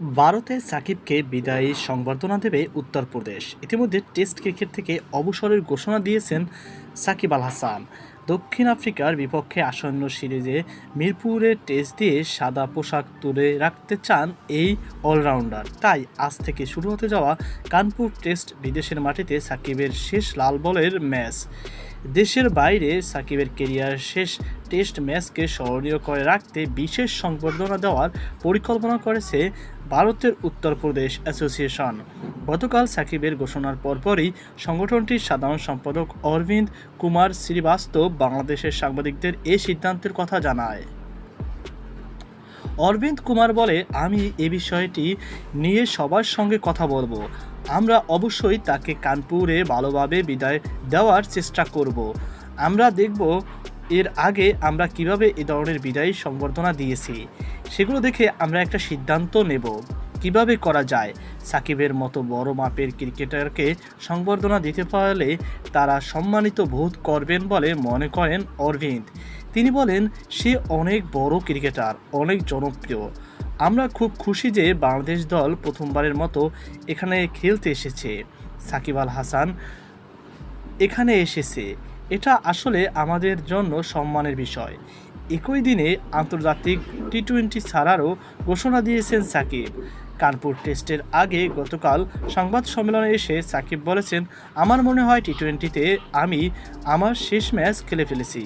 ভারতে সাকিবকে বিদায়ী সংবর্ধনা দেবে উত্তরপ্রদেশ। ইতিমধ্যে টেস্ট ক্রিকেট থেকে অবসরের ঘোষণা দিয়েছেন সাকিব আল হাসান। দক্ষিণ আফ্রিকার বিপক্ষে আসন্ন সিরিজে মিরপুরে টেস্ট দিয়ে সাদা পোশাক তুলে রাখতে চান এই অলরাউন্ডার। তাই আজ থেকে শুরু হতে যাওয়া কানপুর টেস্ট বিদেশের মাটিতে সাকিবের শেষ লাল বলের ম্যাচ। দেশের বাইরে সাকিবের কেরিয়ার শেষ টেস্ট ম্যাচকে স্মরণীয় করে রাখতে বিশেষ সংবর্ধনা দেওয়ার পরিকল্পনা করেছে ভারতের উত্তরপ্রদেশ অ্যাসোসিয়েশন। গতকাল সাকিবের ঘোষণার পরপরই সংগঠনটির সাধারণ সম্পাদক অরবিন্দ কুমার শ্রীবাস্তব বাংলাদেশের সাংবাদিকদের এ সিদ্ধান্তের কথা জানায়। অরবিন্দ কুমার বলে, আমি এ বিষয়টি নিয়ে সবার সঙ্গে কথা বলব। আমরা অবশ্যই তাকে কানপুরে ভালোভাবে বিদায় দেওয়ার চেষ্টা করব। আমরা দেখব এর আগে আমরা কীভাবে এ ধরনের বিদায়ী সংবর্ধনা দিয়েছি। সেগুলো দেখে আমরা একটা সিদ্ধান্ত নেব। কীভাবে করা যায়? সাকিবের মতো বড় মাপের ক্রিকেটারকে সংবর্ধনা দিতে পারলে তারা সম্মানিত বোধ করবেন বলে মনে করেন অরবিন্দ। তিনি বলেন, সে অনেক বড় ক্রিকেটার, অনেক জনপ্রিয়। আমরা খুব খুশি যে বাংলাদেশ দল প্রথমবারের মতো এখানে খেলতে এসেছে। সাকিব আল হাসান এখানে এসেছে। এটা আসলে আমাদের জন্য সম্মানের বিষয়। একই দিনে আন্তর্জাতিক টি টোয়েন্টি ছাড়ারও ঘোষণা দিয়েছেন সাকিব। কানপুর টেস্টের আগে গতকাল সংবাদ সম্মেলনে এসে সাকিব বলেছেন, আমার মনে হয় টি টোয়েন্টিতে আমি আমার শেষ ম্যাচ খেলে ফেলেছি।